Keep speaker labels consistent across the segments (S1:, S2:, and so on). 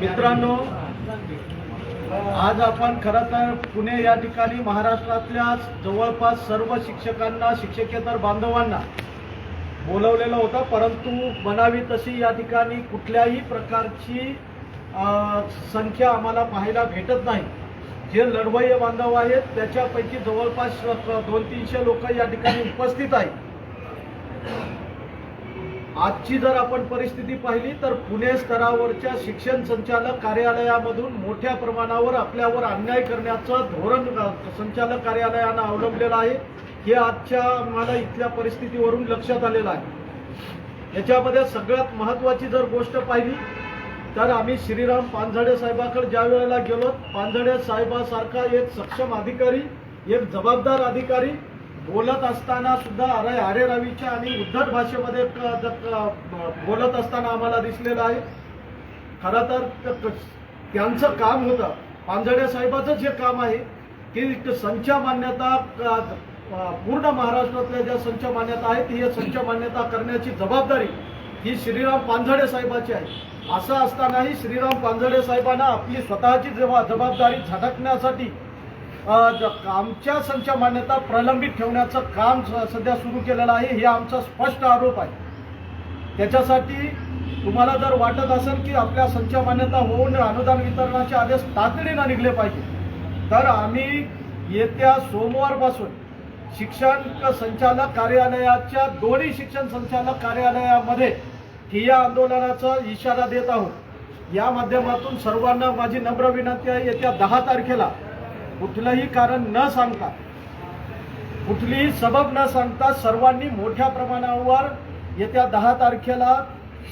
S1: मित्रांनो आज आपण खरं तर पुणे या ठिकाणी महाराष्ट्रातल्या जवळपास सर्व शिक्षकांना शिक्षकेतर बांधवांना बोलवलेलं होतं परंतु म्हणावी तशी या ठिकाणी कुठल्याही प्रकारची संख्या आम्हाला पाहायला भेटत नाही. जे लढवय्य बांधव आहेत त्याच्यापैकी जवळपास दोन तीनशे लोक या ठिकाणी उपस्थित आहेत. आजची जर आपण परिस्थिती पाहिली तर पुणे स्तरावरच्या शिक्षण संचालक कार्यालयामधून मोठ्या प्रमाणावर आपल्यावर अन्याय करण्याचं धोरण संचालक कार्यालयानं अवलंबलेलं आहे. हे आजच्या मला इथल्या परिस्थितीवरून लक्षात आलेलं आहे. याच्यामध्ये सगळ्यात महत्त्वाची जर गोष्ट पाहिली तर आम्ही श्रीराम पानझडे साहेबाकडे ज्या वेळेला गेलो पानझडे साहेबासारखा एक सक्षम अधिकारी एक जबाबदार अधिकारी बोलत असताना सुद्धा अरे अरे रवीच्या आणि उद्धट भाषेमध्ये क- बोलत असताना आम्हाला दिसलेलं आहे. खरं तर त्यांचं काम होतं. पानझडे साहेबाचंच हे काम आहे की संच मान्यता पूर्ण महाराष्ट्रातल्या ज्या संच मान्यता आहेत ही संच मान्यता करण्याची जबाबदारी ही श्रीराम पानझडे साहेबाची आहे. असं असतानाही श्रीराम पानझडे साहेबांना आपली स्वतःची जबा जबाबदारी झटकण्यासाठी आमच्या संख्या मान्यता प्रलंबित ठेवण्याचं काम स- सध्या सुरू केलेलं आहे हे आमचा स्पष्ट आरोप आहे. त्याच्यासाठी तुम्हाला जर वाटत असेल की आपल्या संख्या मान्यता होऊन अनुदान वितरणाचे आदेश तातडीनं निघले पाहिजे तर आम्ही येत्या सोमवारपासून शिक्षण संचालक कार्यालयाच्या दोन्ही शिक्षण संचालक कार्यालयामध्ये ठिया आंदोलनाचा इशारा देत आहोत. या माध्यमातून सर्वांना माझी नम्र विनंती आहे येत्या दहा तारखेला कुठलंही कारण न सांगता कुठलीही सबब न सांगता सर्वांनी मोठ्या प्रमाणावर येत्या दहा तारखेला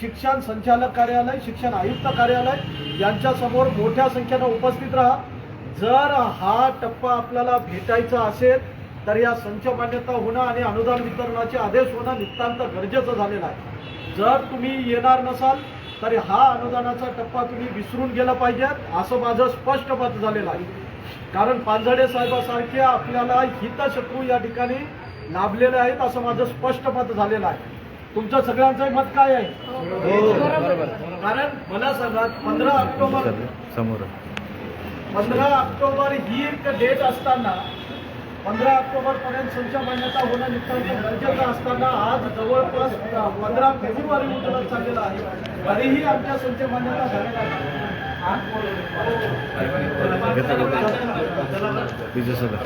S1: शिक्षण संचालक कार्यालय शिक्षण आयुक्त कार्यालय यांच्यासमोर मोठ्या संख्येनं उपस्थित राहा. जर हा टप्पा आपल्याला भेटायचा असेल तर या संच मान्यता होणं आणि अनुदान वितरणाचे आदेश होणं नितांत गरजेचं झालेलं आहे. जर तुम्ही येणार नसाल तर हा अनुदानाचा टप्पा तुम्ही विसरून गेला पाहिजे असं माझं स्पष्ट मत झालेलं आहे. कारण पानझडे साहेबासारखे आपल्याला हितशत्रू या ठिकाणी लाभलेले आहेत असं माझं स्पष्ट मत झालेलं आहे. तुमचं सगळ्यांचं मत काय आहे? कारण मला सांगा पंधरा ऑक्टोबर
S2: समोर
S1: पंधरा ऑक्टोबर ही एक डेट असताना पंधरा ऑक्टोबर पर्यंत संच मान्यता होणं नितांत गरजेचं असताना आज जवळपास पंधरा फेब्रुवारी मुदत चाललेला आहे. तरीही आमच्या संच मान्यता झालेल्या. हा?
S2: विजय सर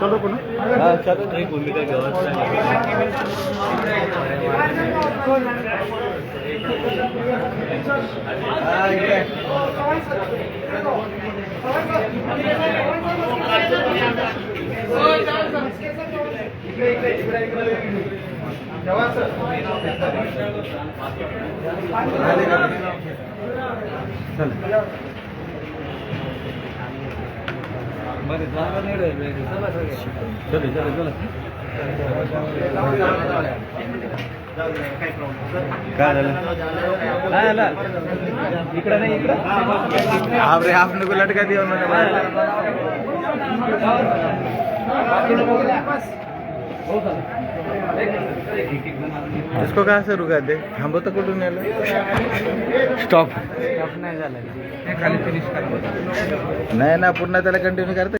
S1: चलो पुन्हा
S2: हा चालेल एक भूमिका चल चल चल. काय झालं काय झालं इकडं नाही इकडं आपरे आपण को लटका देऊन उन्होंने इसको कहाँ से रुका दे? थांबो तर कुठून यायला स्टॉप
S3: नाही झालं
S2: नाही ना पुन्हा त्याला कंटिन्यू करता।